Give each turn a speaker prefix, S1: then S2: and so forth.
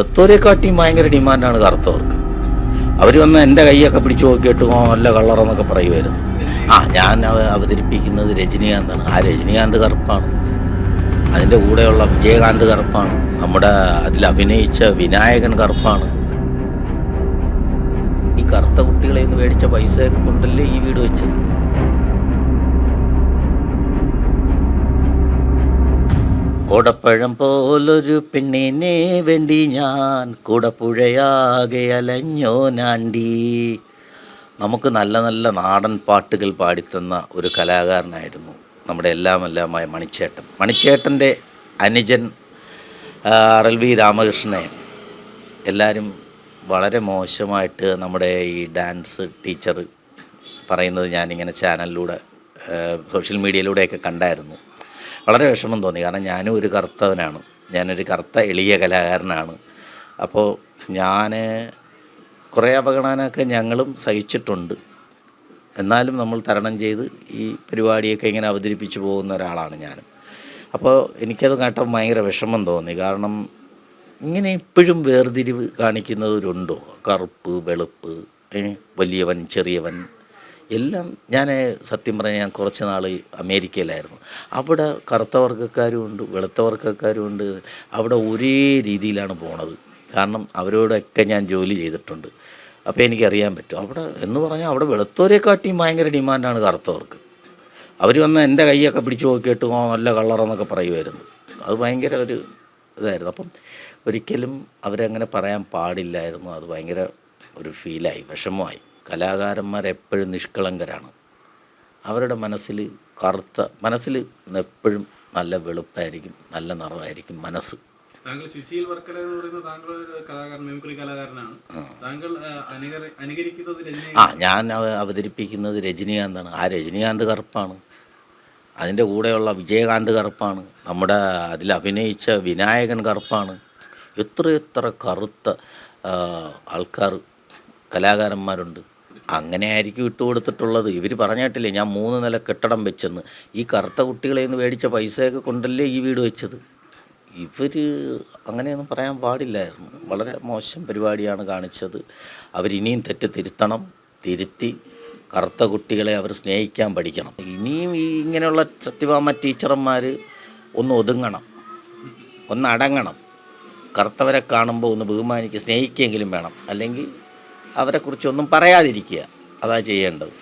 S1: വെളുത്തവരെക്കാട്ടിയും ഭയങ്കര ഡിമാൻഡാണ് കറുത്തവർക്ക്. അവർ വന്ന് എന്റെ കൈയൊക്കെ പിടിച്ചു നോക്കിയിട്ട് നല്ല കളറെന്നൊക്കെ പറയുമായിരുന്നു ആ ഞാൻ അവ- അവതരിപ്പിക്കുന്നത് രജനീകാന്താണ്. ആ രജനീകാന്ത് കറുപ്പാണ്. അതിന്റെ കൂടെയുള്ള വിജയകാന്ത് കറുപ്പാണ്. നമ്മുടെ അതിൽ അഭിനയിച്ച വിനായകൻ കറുപ്പാണ്. ഈ കറുത്ത കുട്ടികളെ നിന്ന് മേടിച്ച പൈസയൊക്കെ കൊണ്ടല്ലേ ഈ വീട് വെച്ചത്? ഓടപ്പഴം പോലൊരു പെണ്ണിനെ വേണ്ടി ഞാൻ കൂടപ്പുഴയാകെ അലഞ്ഞോ നാണ്ടി. നമുക്ക് നല്ല നല്ല നാടൻ പാട്ടുകൾ പാടിത്തന്ന ഒരു കലാകാരനായിരുന്നു നമ്മുടെ എല്ലാം എല്ലാമായ മണിച്ചേട്ടൻ. മണിച്ചേട്ടന്റെ അനുജൻ ആർ എൽ വി രാമകൃഷ്ണനെ എല്ലാവരും വളരെ മോശമായിട്ട് നമ്മുടെ ഈ ഡാൻസ് ടീച്ചർ പറയുന്നത് ഞാനിങ്ങനെ ചാനലിലൂടെ സോഷ്യൽ മീഡിയയിലൂടെയൊക്കെ കണ്ടായിരുന്നു. വളരെ വിഷമം തോന്നി. കാരണം ഞാനും ഒരു കറുത്തവനാണ്. ഞാനൊരു കറുത്ത എളിയ കലാകാരനാണ്. അപ്പോൾ ഞാൻ കുറേ അപകടനൊക്കെ ഞങ്ങളും സഹിച്ചിട്ടുണ്ട്. എന്നാലും നമ്മൾ തരണം ചെയ്ത് ഈ പരിപാടിയൊക്കെ ഇങ്ങനെ അവതരിപ്പിച്ച് പോകുന്ന ഒരാളാണ് ഞാനും അപ്പോൾ എനിക്കത് കേട്ടപ്പോൾ ഭയങ്കര വിഷമം തോന്നി. കാരണം ഇങ്ങനെ ഇപ്പോഴും വേർതിരിവ് കാണിക്കുന്നവരുണ്ടോ? കറുപ്പ് വെളുപ്പ് വലിയവൻ ചെറിയവൻ എല്ലാം ഞാൻ സത്യം പറഞ്ഞാൽ ഞാൻ കുറച്ച് നാൾ അമേരിക്കയിലായിരുന്നു. അവിടെ കറുത്ത വർഗക്കാരും ഉണ്ട് വെളുത്ത വർഗക്കാരും ഉണ്ട്. അവിടെ ഒരേ രീതിയിലാണ് പോണത്. കാരണം അവരോടൊക്കെ ഞാൻ ജോലി ചെയ്തിട്ടുണ്ട്. അപ്പോൾ എനിക്കറിയാൻ പറ്റും. അവിടെ എന്ന് പറഞ്ഞാൽ അവിടെ വെളുത്തവരെക്കാട്ടിയും ഭയങ്കര ഡിമാൻഡാണ് കറുത്തവർക്ക്. അവർ വന്ന് എന്റെ കൈയൊക്കെ പിടിച്ചു നോക്കിയിട്ട് ഓ നല്ല കളറെന്നൊക്കെ പറയുമായിരുന്നു അത് ഭയങ്കര ഒരു ഇതായിരുന്നു. അപ്പം ഒരിക്കലും അവരങ്ങനെ പറയാൻ പാടില്ലായിരുന്നു. അത് ഭയങ്കര ഒരു ഫീലായി വിഷമമായി. കലാകാരന്മാരെപ്പോഴും നിഷ്കളങ്കരാണ്. അവരുടെ മനസ്സിൽ കറുത്ത മനസ്സിൽ എപ്പോഴും നല്ല വെളുപ്പായിരിക്കും നല്ല നിറമായിരിക്കും മനസ്സ്.
S2: താങ്കൾ സുശീൽ വർക്കല എന്ന് പറയുന്ന താങ്കൾ ഒരു കലാകാരൻ മിമിക്രി കലാകാരനാണ്. താങ്കൾ ആ, അനുകരിക്കുന്നത്
S1: ഞാൻ അവ- അവതരിപ്പിക്കുന്നത് രജനീകാന്താണ്. ആ രജനീകാന്ത് കറുപ്പാണ്. അതിന്റെ കൂടെയുള്ള വിജയകാന്ത് കറുപ്പാണ്. നമ്മുടെ അതിൽ അഭിനയിച്ച വിനായകൻ കറുപ്പാണ്. എത്ര എത്ര കറുത്ത ആൾക്കാർ കലാകാരന്മാരുണ്ട്. അങ്ങനെ ആയിരിക്കും ഇട്ട് കൊടുത്തിട്ടുള്ളത്. ഇവർ പറഞ്ഞിട്ടില്ലേ ഞാൻ മൂന്ന് നില കെട്ടിടം വെച്ചെന്ന്. ഈ കറുത്ത കുട്ടികളെ നിന്ന് മേടിച്ച പൈസയൊക്കെ കൊണ്ടല്ലേ ഈ വീട് വെച്ചത്? ഇവർ അങ്ങനെയൊന്നും പറയാൻ പാടില്ലായിരുന്നു. വളരെ മോശം പരിപാടിയാണ് കാണിച്ചത്. അവരിനിയും തെറ്റ് തിരുത്തണം തിരുത്തി കറുത്ത കുട്ടികളെ അവർ സ്നേഹിക്കാൻ പഠിക്കണം. ഇനിയും ഈ ഇങ്ങനെയുള്ള സത്യഭാമ ടീച്ചർമാർ ഒന്ന് ഒതുങ്ങണം ഒന്ന് അടങ്ങണം. കറുത്തവരെ കാണുമ്പോൾ ഒന്ന് ബഹുമാനിക്കുക സ്നേഹിക്കുകയെങ്കിലും വേണം. അല്ലെങ്കിൽ അവരെക്കുറിച്ചൊന്നും പറയാതിരിക്കുക. അതാ ചെയ്യേണ്ടത്.